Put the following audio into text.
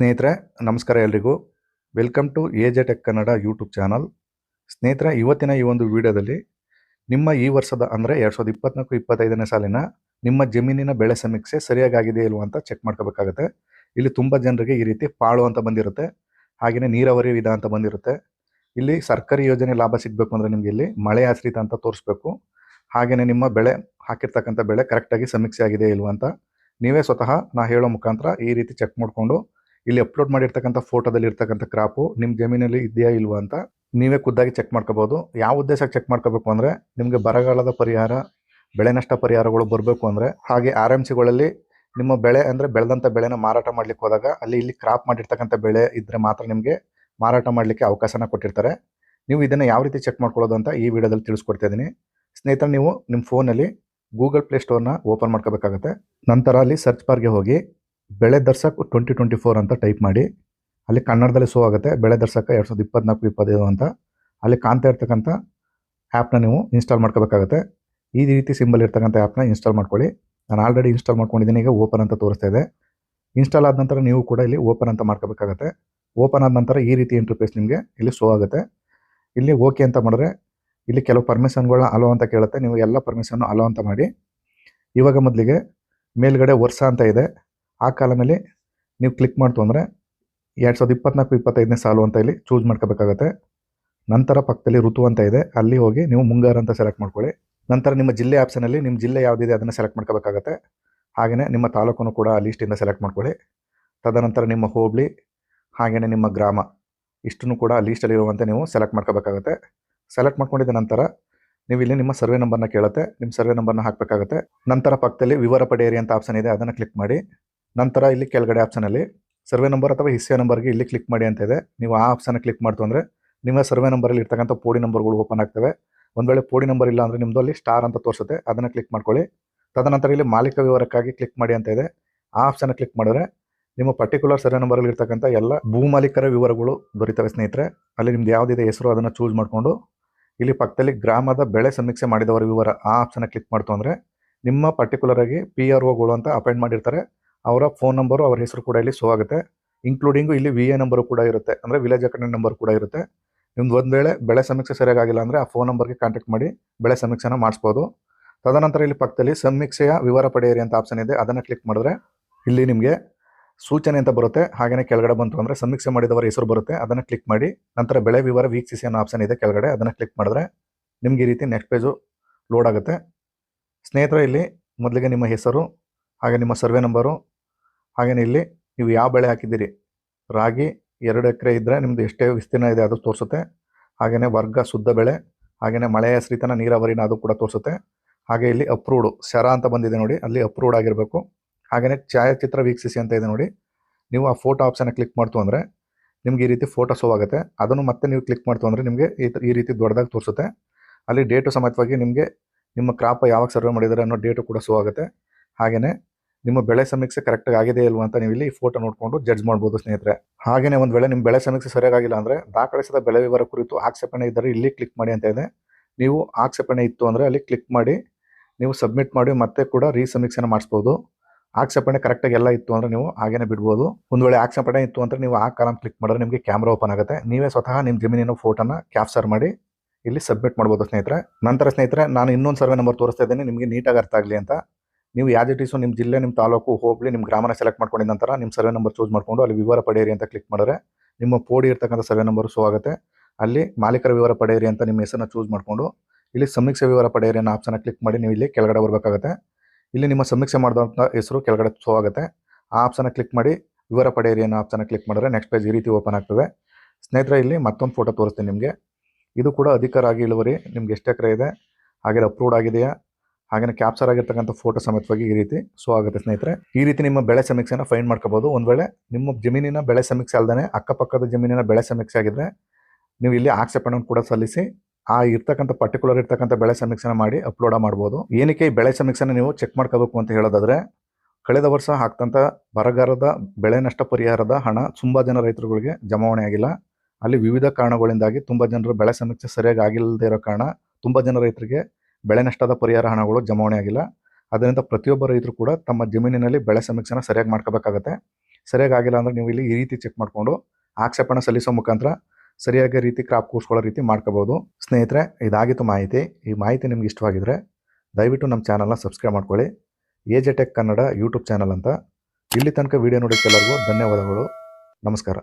ಸ್ನೇಹಿತರೆ, ನಮಸ್ಕಾರ ಎಲ್ರಿಗೂ. Welcome to A J tech Kannada YouTube channel ಸ್ನೇಹಿತರೆ, ಇವತ್ತಿನ ಈ ಒಂದು ವಿಡಿಯೋದಲ್ಲಿ ನಿಮ್ಮ ಈ ವರ್ಷದ ಅಂದರೆ ಎರಡು ಸಾವಿರದ ಇಪ್ಪತ್ನಾಲ್ಕು, ಇಪ್ಪತ್ತೈದನೇ ಸಾಲಿನ ನಿಮ್ಮ ಜಮೀನಿನ ಬೆಳೆ ಸಮೀಕ್ಷೆ ಸರಿಯಾಗಿದೆ ಇಲ್ವಾ ಅಂತ ಚೆಕ್ ಮಾಡ್ಕೋಬೇಕಾಗುತ್ತೆ. ಇಲ್ಲಿ ತುಂಬ ಜನರಿಗೆ ಈ ರೀತಿ ಪಾಳು ಅಂತ ಬಂದಿರುತ್ತೆ. ಹಾಗೆಯೇ ನೀರಾವರಿ ವಿಧ ಅಂತ ಬಂದಿರುತ್ತೆ. ಇಲ್ಲಿ ಸರ್ಕಾರಿ ಯೋಜನೆ ಲಾಭ ಸಿಗಬೇಕು ಅಂದರೆ ನಿಮಗೆ ಇಲ್ಲಿ ಮಳೆ ಆಶ್ರಿತ ಅಂತ ತೋರಿಸ್ಬೇಕು. ಹಾಗೆಯೇ ನಿಮ್ಮ ಬೆಳೆ, ಹಾಕಿರ್ತಕ್ಕಂಥ ಬೆಳೆ ಕರೆಕ್ಟಾಗಿ ಸಮೀಕ್ಷೆ ಆಗಿದೆ ಇಲ್ವಾ ಅಂತ ನೀವೇ ಸ್ವತಃ ನಾ ಹೇಳೋ ಮುಖಾಂತರ ಈ ರೀತಿ ಚೆಕ್ ಮಾಡಿಕೊಂಡು ಇಲ್ಲಿ ಅಪ್ಲೋಡ್ ಮಾಡಿರ್ತಕ್ಕಂಥ ಫೋಟೋದಲ್ಲಿ ಇರ್ತಕ್ಕಂಥ ಕ್ರಾಪು ನಿಮ್ಮ ಜಮೀನಲ್ಲಿ ಇದೆಯಾ ಇಲ್ವಾ ಅಂತ ನೀವೇ ಖುದ್ದಾಗಿ ಚೆಕ್ ಮಾಡ್ಕೋಬೋದು. ಯಾವ ಉದ್ದೇಶಕ್ಕೆ ಚೆಕ್ ಮಾಡ್ಕೋಬೇಕು ಅಂದರೆ ನಿಮಗೆ ಬರಗಾಲದ ಪರಿಹಾರ, ಬೆಳೆ ನಷ್ಟ ಪರಿಹಾರಗಳು ಬರಬೇಕು ಅಂದರೆ ಹಾಗೆ ಆರ್ ಎಂ ಸಿಗಳಲ್ಲಿ ನಿಮ್ಮ ಬೆಳೆ ಅಂದರೆ ಬೆಳೆದಂಥ ಬೆಳೆನ ಮಾರಾಟ ಮಾಡ್ಲಿಕ್ಕೆ ಹೋದಾಗ ಅಲ್ಲಿ ಇಲ್ಲಿ ಕ್ರಾಪ್ ಮಾಡಿರ್ತಕ್ಕಂಥ ಬೆಳೆ ಇದ್ದರೆ ಮಾತ್ರ ನಿಮಗೆ ಮಾರಾಟ ಮಾಡಲಿಕ್ಕೆ ಅವಕಾಶನ ಕೊಟ್ಟಿರ್ತಾರೆ. ನೀವು ಇದನ್ನು ಯಾವ ರೀತಿ ಚೆಕ್ ಮಾಡ್ಕೊಳ್ಳೋದು ಅಂತ ಈ ವಿಡಿಯೋದಲ್ಲಿ ತಿಳಿಸ್ಕೊಡ್ತಾ ಇದ್ದೀನಿ. ಸ್ನೇಹಿತರೆ, ನೀವು ನಿಮ್ಮ ಫೋನಲ್ಲಿ ಗೂಗಲ್ ಪ್ಲೇ ಸ್ಟೋರ್ನ ಓಪನ್ ಮಾಡ್ಕೋಬೇಕಾಗತ್ತೆ. ನಂತರ ಅಲ್ಲಿ ಸರ್ಚ್ ಬಾರ್ಗೆ ಹೋಗಿ Bele Darshak twenty twenty four ಅಂತ ಟೈಪ್ ಮಾಡಿ, ಅಲ್ಲಿ ಕನ್ನಡದಲ್ಲಿ ಶೋ ಆಗುತ್ತೆ. ಬೆಳೆ ದರ್ಶಕ ಎರಡು ಸಾವಿರದ ಇಪ್ಪತ್ನಾಲ್ಕು, ಇಪ್ಪತ್ತೈದು ಅಂತ. ಅಲ್ಲಿ ಕಾಣ್ತಾ ಇರ್ತಕ್ಕಂಥ ಆ್ಯಪ್ನ ನೀವು ಇನ್ಸ್ಟಾಲ್ ಮಾಡ್ಕೋಬೇಕಾಗುತ್ತೆ. ಈ ರೀತಿ ಸಿಂಬಲ್ ಇರ್ತಕ್ಕಂಥ ಆ್ಯಪ್ನ ಇನ್ಸ್ಟಾಲ್ ಮಾಡ್ಕೊಳ್ಳಿ. ನಾನು ಆಲ್ರೆಡಿ ಇನ್ಸ್ಟಾಲ್ ಮಾಡ್ಕೊಂಡಿದ್ದೀನಿ. ಈಗ ಓಪನ್ ಅಂತ ತೋರಿಸ್ತಾ ಇದೆ. ಇನ್ಸ್ಟಾಲ್ ಆದ ನಂತರ ನೀವು ಕೂಡ ಇಲ್ಲಿ ಓಪನ್ ಅಂತ ಮಾಡ್ಕೋಬೇಕಾಗತ್ತೆ. ಓಪನ್ ಆದ ನಂತರ ಈ ರೀತಿ ಇಂಟರ್ಫೇಸ್ ನಿಮಗೆ ಇಲ್ಲಿ ಶೋ ಆಗುತ್ತೆ. ಇಲ್ಲಿ ಓಕೆ ಅಂತ ಮಾಡಿದ್ರೆ ಇಲ್ಲಿ ಕೆಲವು ಪರ್ಮಿಷನ್ಗಳನ್ನ ಅಲೋ ಅಂತ ಕೇಳುತ್ತೆ. ನೀವು ಎಲ್ಲ ಪರ್ಮಿಷನ್ನು ಅಲೋ ಅಂತ ಮಾಡಿ. ಇವಾಗ ಮೊದಲಿಗೆ ಮೇಲ್ಗಡೆ ವರ್ಷ ಅಂತ ಇದೆ. ಆ ಕಾಲಮಲ್ಲಿ ನೀವು ಕ್ಲಿಕ್ ಮಾಡ್ತು ಅಂದರೆ ಎರಡು ಸಾವಿರದ ಇಪ್ಪತ್ನಾಲ್ಕು, ಇಪ್ಪತ್ತೈದನೇ ಸಾಲು ಅಂತ ಇಲ್ಲಿ ಚೂಸ್ ಮಾಡ್ಕೋಬೇಕಾಗತ್ತೆ. ನಂತರ ಪಕ್ಕದಲ್ಲಿ ಋತು ಅಂತ ಇದೆ. ಅಲ್ಲಿ ಹೋಗಿ ನೀವು ಮುಂಗಾರು ಅಂತ ಸೆಲೆಕ್ಟ್ ಮಾಡ್ಕೊಳ್ಳಿ. ನಂತರ ನಿಮ್ಮ ಜಿಲ್ಲೆ ಆಪ್ಷನಲ್ಲಿ ನಿಮ್ಮ ಜಿಲ್ಲೆ ಯಾವುದಿದೆ ಅದನ್ನು ಸೆಲೆಕ್ಟ್ ಮಾಡ್ಕೋಬೇಕಾಗತ್ತೆ. ಹಾಗೆಯೇ ನಿಮ್ಮ ತಾಲೂಕನ್ನು ಕೂಡ ಆ ಲೀಸ್ಟಿಂದ ಸೆಲೆಕ್ಟ್ ಮಾಡ್ಕೊಳ್ಳಿ. ತದನಂತರ ನಿಮ್ಮ ಹೋಬಳಿ ಹಾಗೆಯೇ ನಿಮ್ಮ ಗ್ರಾಮ, ಇಷ್ಟನ್ನು ಕೂಡ ಆ ಲೀಸ್ಟಲ್ಲಿರುವಂತೆ ನೀವು ಸೆಲೆಕ್ಟ್ ಮಾಡ್ಕೋಬೇಕಾಗತ್ತೆ. ಸೆಲೆಕ್ಟ್ ಮಾಡ್ಕೊಂಡಿದ್ದ ನಂತರ ನೀವು ಇಲ್ಲಿ ನಿಮ್ಮ ಸರ್ವೆ ನಂಬರ್ನ ಕೇಳುತ್ತೆ. ನಿಮ್ಮ ಸರ್ವೆ ನಂಬರ್ನ ಹಾಕಬೇಕಾಗುತ್ತೆ. ನಂತರ ಪಕ್ಕದಲ್ಲಿ ವಿವರ ಪಡೆಯಿರಿ ಅಂತ ಆಪ್ಷನ್ ಇದೆ. ಅದನ್ನು ಕ್ಲಿಕ್ ಮಾಡಿ. ನಂತರ ಇಲ್ಲಿ ಕೆಳಗಡೆ ಆಪ್ಷನಲ್ಲಿ ಸರ್ವೆ ನಂಬರ್ ಅಥವಾ ಹಿಸ್ಸೆ ನಂಬರ್ಗೆ ಇಲ್ಲಿ ಕ್ಲಿಕ್ ಮಾಡಿ ಅಂತ ಇದೆ. ನೀವು ಆ ಆಪ್ಷನ್ ಕ್ಲಿಕ್ ಮಾಡ್ತು ಅಂದರೆ ನಿಮ್ಮ ಸರ್ವೆ ನಂಬರಲ್ಲಿ ಇರ್ತಕ್ಕಂಥ ಪೋಡಿ ನಂಬರ್ಗಳು ಓಪನ್ ಆಗ್ತವೆ. ಒಂದು ವೇಳೆ ಪೋಡಿ ನಂಬರ್ ಇಲ್ಲ ಅಂದರೆ ನಿಮ್ಮದು ಅಲ್ಲಿ ಸ್ಟಾರ್ ಅಂತ ತೋರಿಸುತ್ತೆ. ಅದನ್ನು ಕ್ಲಿಕ್ ಮಾಡ್ಕೊಳ್ಳಿ. ತದನಂತರ ಇಲ್ಲಿ ಮಾಲೀಕ ವಿವರಕ್ಕಾಗಿ ಕ್ಲಿಕ್ ಮಾಡಿ ಅಂತ ಇದೆ. ಆ ಆಪ್ಷನ್ ಕ್ಲಿಕ್ ಮಾಡಿದ್ರೆ ನಿಮ್ಮ ಪರ್ಟಿಕ್ಯುಲರ್ ಸರ್ವೆ ನಂಬರಲ್ಲಿ ಇರ್ತಕ್ಕಂಥ ಎಲ್ಲ ಭೂ ಮಾಲೀಕರ ವಿವರಗಳು ದೊರೀತವೆ ಸ್ನೇಹಿತರೆ. ಅಲ್ಲಿ ನಿಮ್ದು ಯಾವುದಿದೆ ಹೆಸರು ಅದನ್ನು ಚೂಸ್ ಮಾಡಿಕೊಂಡು ಇಲ್ಲಿ ಪಕ್ಕದಲ್ಲಿ ಗ್ರಾಮದ ಬೆಳೆ ಸಮೀಕ್ಷೆ ಮಾಡಿದವರ ವಿವರ ಆ ಆಪ್ಷನ್ ಕ್ಲಿಕ್ ಮಾಡ್ತು ಅಂದರೆ ನಿಮ್ಮ ಪರ್ಟಿಕ್ಯುಲರ್ ಆಗಿ ಪಿ ಆರ್ ಒಗಳು ಅಂತ ಅಪಾಯಿಂಟ್ ಮಾಡಿರ್ತಾರೆ. ಅವರ ಫೋನ್ ನಂಬರು ಅವರ ಹೆಸರು ಕೂಡ ಇಲ್ಲಿ ಶೋ ಆಗುತ್ತೆ. ಇನ್ಕ್ಲೂಡಿಂಗು ಇಲ್ಲಿ ವಿ ಎ ನಂಬರು ಕೂಡ ಇರುತ್ತೆ. ಅಂದರೆ ವಿಲೇಜ್ ಅಕೌಂಟ್ ನಂಬರ್ ಕೂಡ ಇರುತ್ತೆ. ನಿಮ್ದು ಒಂದು ವೇಳೆ ಬೆಳೆ ಸಮೀಕ್ಷೆ ಸರಿಯಾಗಿಲ್ಲ ಅಂದರೆ ಆ ಫೋನ್ ನಂಬರ್ಗೆ ಕಾಂಟ್ಯಾಕ್ಟ್ ಮಾಡಿ ಬೆಳೆ ಸಮೀಕ್ಷೆನ ಮಾಡಿಸ್ಬೋದು. ತದನಂತರ ಇಲ್ಲಿ ಪಕ್ಕದಲ್ಲಿ ಸಮೀಕ್ಷೆಯ ವಿವರ ಪಡೆಯಿರಿ ಅಂತ ಆಪ್ಷನ್ ಇದೆ. ಅದನ್ನು ಕ್ಲಿಕ್ ಮಾಡಿದ್ರೆ ಇಲ್ಲಿ ನಿಮಗೆ ಸೂಚನೆ ಅಂತ ಬರುತ್ತೆ. ಹಾಗೆಯೇ ಕೆಳಗಡೆ ಬಂತು ಅಂದರೆ ಸಮೀಕ್ಷೆ ಮಾಡಿದವರ ಹೆಸರು ಬರುತ್ತೆ. ಅದನ್ನು ಕ್ಲಿಕ್ ಮಾಡಿ ನಂತರ ಬೆಳೆ ವಿವರ ವೀಕ್ಷಿಸಿ ಅನ್ನೋ ಆಪ್ಷನ್ ಇದೆ ಕೆಳಗಡೆ. ಅದನ್ನು ಕ್ಲಿಕ್ ಮಾಡಿದ್ರೆ ನಿಮ್ಗೆ ಈ ರೀತಿ ನೆಕ್ಸ್ಟ್ ಪೇಜು ಲೋಡ್ ಆಗುತ್ತೆ. ಸ್ನೇಹಿತರೆ, ಇಲ್ಲಿ ಮೊದಲಿಗೆ ನಿಮ್ಮ ಹೆಸರು, ಹಾಗೆ ನಿಮ್ಮ ಸರ್ವೆ ನಂಬರು ಹಾಗೆಯೇ ಇಲ್ಲಿ ನೀವು ಯಾವ ಬೆಳೆ ಹಾಕಿದ್ದೀರಿ? ರಾಗಿ ಎರಡು ಎಕರೆ ಇದ್ದರೆ ನಿಮ್ಮದು ಎಷ್ಟೇ ವಿಸ್ತೀರ್ಣ ಇದೆ ಅದು ತೋರಿಸುತ್ತೆ. ಹಾಗೆಯೇ ವರ್ಗ ಶುದ್ಧ ಬೆಳೆ ಹಾಗೆಯೇ ಮಳೆಯ ಶ್ರೀತನ ನೀರಾವರಿನ ಅದು ಕೂಡ ತೋರಿಸುತ್ತೆ. ಹಾಗೆ ಇಲ್ಲಿ ಅಪ್ರೂವ್ಡ್ ಶರ ಅಂತ ಬಂದಿದೆ ನೋಡಿ, ಅಲ್ಲಿ ಅಪ್ರೂವ್ಡ್ ಆಗಿರಬೇಕು. ಹಾಗೆಯೇ ಛಾಯಾಚಿತ್ರ ವೀಕ್ಷಿಸಿ ಅಂತ ಇದೆ ನೋಡಿ. ನೀವು ಆ ಫೋಟೋ ಆಪ್ಷನ್ ಕ್ಲಿಕ್ ಮಾಡ್ತು ಅಂದರೆ ನಿಮ್ಗೆ ಈ ರೀತಿ ಫೋಟೋ ಶೋ ಆಗುತ್ತೆ. ಅದನ್ನು ಮತ್ತೆ ನೀವು ಕ್ಲಿಕ್ ಮಾಡ್ತು ಅಂದರೆ ನಿಮಗೆ ಈ ರೀತಿ ದೊಡ್ಡದಾಗಿ ತೋರಿಸುತ್ತೆ. ಅಲ್ಲಿ ಡೇಟು ಸಮೇತವಾಗಿ ನಿಮಗೆ ನಿಮ್ಮ ಕ್ರಾಪ ಯಾವಾಗ ಸರ್ವೆ ಮಾಡಿದ್ದಾರೆ ಅನ್ನೋ ಡೇಟು ಕೂಡ ಶೋ ಆಗುತ್ತೆ. ಹಾಗೆಯೇ ನಿಮ್ಮ ಬೆಳೆ ಸಮೀಕ್ಷೆ ಕರೆಕ್ಟಾಗಿ ಆಗಿದೆ ಇಲ್ವಾ ಅಂತ ನೀವು ಇಲ್ಲಿ ಫೋಟೋ ನೋಡಿಕೊಂಡು ಜಡ್ಜ್ ಮಾಡ್ಬೋದು ಸ್ನೇಹಿತರೆ. ಹಾಗೆಯೇ ಒಂದು ವೇಳೆ ನಿಮ್ಮ ಬೆಳೆ ಸಮೀಕ್ಷೆ ಸರಿಯಾಗಿಲ್ಲ ಅಂದರೆ ದಾಖಲಿಸಿದ ಬೆಳೆ ವಿವರ ಕುರಿತು ಆಕ್ಷೇಪಣೆ ಇದ್ದರೆ ಇಲ್ಲಿ ಕ್ಲಿಕ್ ಮಾಡಿ ಅಂತ ಇದೆ ನೀವು ಆಕ್ಷೇಪಣೆ ಇತ್ತು ಅಂದರೆ ಅಲ್ಲಿ ಕ್ಲಿಕ್ ಮಾಡಿ, ನೀವು ಸಬ್ಮಿಟ್ ಮಾಡಿ ಮತ್ತೆ ಕೂಡ ರೀ ಸಮೀಕ್ಷೆನ ಮಾಡಿಸ್ಬೋದು. ಆಕ್ಷೇಪಣೆ ಕರೆಕ್ಟಾಗಿ ಎಲ್ಲ ಇತ್ತು ಅಂದರೆ ನೀವು ಹಾಗೇನೆ ಬಿಡ್ಬೋದು. ಒಂದು ವೇಳೆ ಆಕ್ಷೇಪಣೆ ಇತ್ತು ಅಂದರೆ ನೀವು ಆ ಕಾಲಂ ಕ್ಲಿಕ್ ಮಾಡಿದ್ರೆ ನಿಮಗೆ ಕ್ಯಾಮ್ರಾ ಓಪನ್ ಆಗುತ್ತೆ. ನೀವೇ ಸ್ವತಃ ನಿಮ್ಮ ಜಮೀನಿನ ಫೋಟೋನ ಕ್ಯಾಪ್ಚರ್ ಮಾಡಿ ಇಲ್ಲಿ ಸಬ್ಮಿಟ್ ಮಾಡ್ಬೋದು ಸ್ನೇಹಿತರೆ. ನಂತರ ಸ್ನೇಹಿತರೆ, ನಾನು ಇನ್ನೊಂದು ಸರ್ವೆ ನಂಬರ್ ತೋರಿಸ್ತಾ ಇದ್ದೇನೆ. ನಿಮಗೆ ನೀಟಾಗಿ ಅರ್ಥ ಆಗಲಿ ಅಂತ. ನೀವು ಯಾವ್ದು ಟೀಸು ನಿಮ್ಮ ಜಿಲ್ಲೆ ನಿಮ್ಮ ತಾಲೂಕು ಹೋಬಳಿ ನಿಮ್ಮ ಗ್ರಾಮನ ಸೆಲೆಕ್ಟ್ ಮಾಡ್ಕೊಂಡಿದ್ದ ನಂತರ ನಿಮ್ಮ ಸರ್ವೆ ನಂಬರ್ ಚೂಸ್ ಮಾಡಿಕೊಂಡು ಅಲ್ಲಿ ವಿವರ ಪಡೆಯಿರಿ ಅಂತ ಕ್ಲಿಕ್ ಮಾಡಿದ್ರೆ ನಿಮ್ಮ ಪೋಡಿ ಇರ್ತಕ್ಕಂಥ ಸರ್ವೆ ನಂಬರ್ ಶೋ ಆಗುತ್ತೆ. ಅಲ್ಲಿ ಮಾಲೀಕರ ವಿವರ ಪಡೆಯಿರಿ ಅಂತ ನಿಮ್ಮ ಹೆಸರನ್ನ ಚೂಸ್ ಮಾಡಿಕೊಂಡು ಇಲ್ಲಿ ಸಮೀಕ್ಷೆ ವಿವರ ಪಡೆಯಿರಿ ಅನ್ನೋ ಆಪ್ಷನ್ನ ಕ್ಲಿಕ್ ಮಾಡಿ ನೀವು ಇಲ್ಲಿ ಕೆಳಗಡೆ ಬರಬೇಕಾಗುತ್ತೆ. ಇಲ್ಲಿ ನಿಮ್ಮ ಸಮೀಕ್ಷೆ ಮಾಡಿದಂಥ ಹೆಸರು ಕೆಳಗಡೆ ಶೋ ಆಗುತ್ತೆ. ಆ ಆಪ್ಷನ್ನ ಕ್ಲಿಕ್ ಮಾಡಿ ವಿವರ ಪಡೆಯಿರಿ ಅನ್ನೋ ಆಪ್ಷನ್ನ ಕ್ಲಿಕ್ ಮಾಡಿದ್ರೆ ನೆಕ್ಸ್ಟ್ ಪೇಜ್ ಈ ರೀತಿ ಓಪನ್ ಆಗ್ತದೆ. ಸ್ನೇಹಿತರೆ, ಇಲ್ಲಿ ಮತ್ತೊಂದು ಫೋಟೋ ತೋರಿಸ್ತೀನಿ ನಿಮಗೆ. ಇದು ಕೂಡ ಅಧಿಕಾರ ಆಗಿ ಇಳುವರಿ, ನಿಮ್ಗೆ ಎಷ್ಟು ಇದೆ, ಹಾಗೆ ಅಪ್ರೂವ್ಡ್ ಆಗಿದೆಯಾ ಹಾಗೆಯೇ ಕ್ಯಾಪ್ಚರ್ ಆಗಿರ್ತಕ್ಕಂಥ ಫೋಟೋ ಸಮೇತವಾಗಿ ಈ ರೀತಿ ಸೊ ಆಗುತ್ತೆ ಸ್ನೇಹಿತರೆ. ಈ ರೀತಿ ನಿಮ್ಮ ಬೆಳೆ ಸಮೀಕ್ಷೆನ ಫೈಂಡ್ ಮಾಡ್ಕೋಬಹುದು ಒಂದು ವೇಳೆ ನಿಮ್ಮ ಜಮೀನಿನ ಬೆಳೆ ಸಮೀಕ್ಷೆ ಅಲ್ಲದೆ ಅಕ್ಕಪಕ್ಕದ ಜಮೀನಿನ ಬೆಳೆ ಸಮೀಕ್ಷೆ ಆಗಿದ್ರೆ ನೀವು ಇಲ್ಲಿ ಆಕ್ಷೇಪಣೆ ಕೂಡ ಸಲ್ಲಿಸಿ ಆ ಇರ್ತಕ್ಕಂಥ ಪರ್ಟಿಕ್ಯುಲರ್ ಇರ್ತಕ್ಕಂಥ ಬೆಳೆ ಸಮೀಕ್ಷೆನ ಮಾಡಿ ಅಪ್ಲೋಡ್ ಮಾಡ್ಬೋದು. ಏನಕ್ಕೆ ಈ ಬೆಳೆ ಸಮೀಕ್ಷೆನ ನೀವು ಚೆಕ್ ಮಾಡ್ಕೋಬೇಕು ಅಂತ ಹೇಳೋದಾದ್ರೆ ಕಳೆದ ವರ್ಷ ಹಾಕ್ತಂಥ ಬರಗಾಲದ ಬೆಳೆ ನಷ್ಟ ಪರಿಹಾರದ ಹಣ ತುಂಬ ಜನ ರೈತರುಗಳಿಗೆ ಜಮಾವಣೆ ಆಗಿಲ್ಲ. ಅಲ್ಲಿ ವಿವಿಧ ಕಾರಣಗಳಿಂದಾಗಿ ತುಂಬ ಜನರು ಬೆಳೆ ಸಮೀಕ್ಷೆ ಸರಿಯಾಗಿ ಆಗಿಲ್ಲದೆ ಇರೋ ಕಾರಣ ತುಂಬ ಜನ ರೈತರಿಗೆ ಬೆಳೆ ನಷ್ಟದ ಪರಿಹಾರ ಹಣಗಳು ಜಮಾವಣೆ ಆಗಿಲ್ಲ. ಅದರಿಂದ ಪ್ರತಿಯೊಬ್ಬ ರೈತರು ಕೂಡ ತಮ್ಮ ಜಮೀನಿನಲ್ಲಿ ಬೆಳೆ ಸಮೀಕ್ಷೆನ ಸರಿಯಾಗಿ ಮಾಡ್ಕೋಬೇಕಾಗತ್ತೆ. ಸರಿಯಾಗಿ ಆಗಿಲ್ಲ ಅಂದರೆ ನೀವು ಇಲ್ಲಿ ಈ ರೀತಿ ಚೆಕ್ ಮಾಡಿಕೊಂಡು ಆಕ್ಷೇಪಣೆ ಸಲ್ಲಿಸೋ ಮುಖಾಂತರ ಸರಿಯಾಗಿ ರೀತಿ ಕ್ರಾಪ್ ಕೂರಿಸ್ಕೊಳ್ಳೋ ರೀತಿ ಮಾಡ್ಕೋಬೋದು. ಸ್ನೇಹಿತರೆ, ಇದಾಗಿತ್ತು ಮಾಹಿತಿ. ಈ ಮಾಹಿತಿ ನಿಮ್ಗೆ ಇಷ್ಟವಾಗಿದ್ರೆ ದಯವಿಟ್ಟು ನಮ್ಮ ಚಾನಲ್ನ ಸಬ್ಸ್ಕ್ರೈಬ್ ಮಾಡ್ಕೊಳ್ಳಿ. A J tech Kannada YouTube channel ಅಂತ. ಇಲ್ಲಿ ತನಕ ವಿಡಿಯೋ ನೋಡಿದ್ದೆಲ್ಲರಿಗೂ ಧನ್ಯವಾದಗಳು. ನಮಸ್ಕಾರ.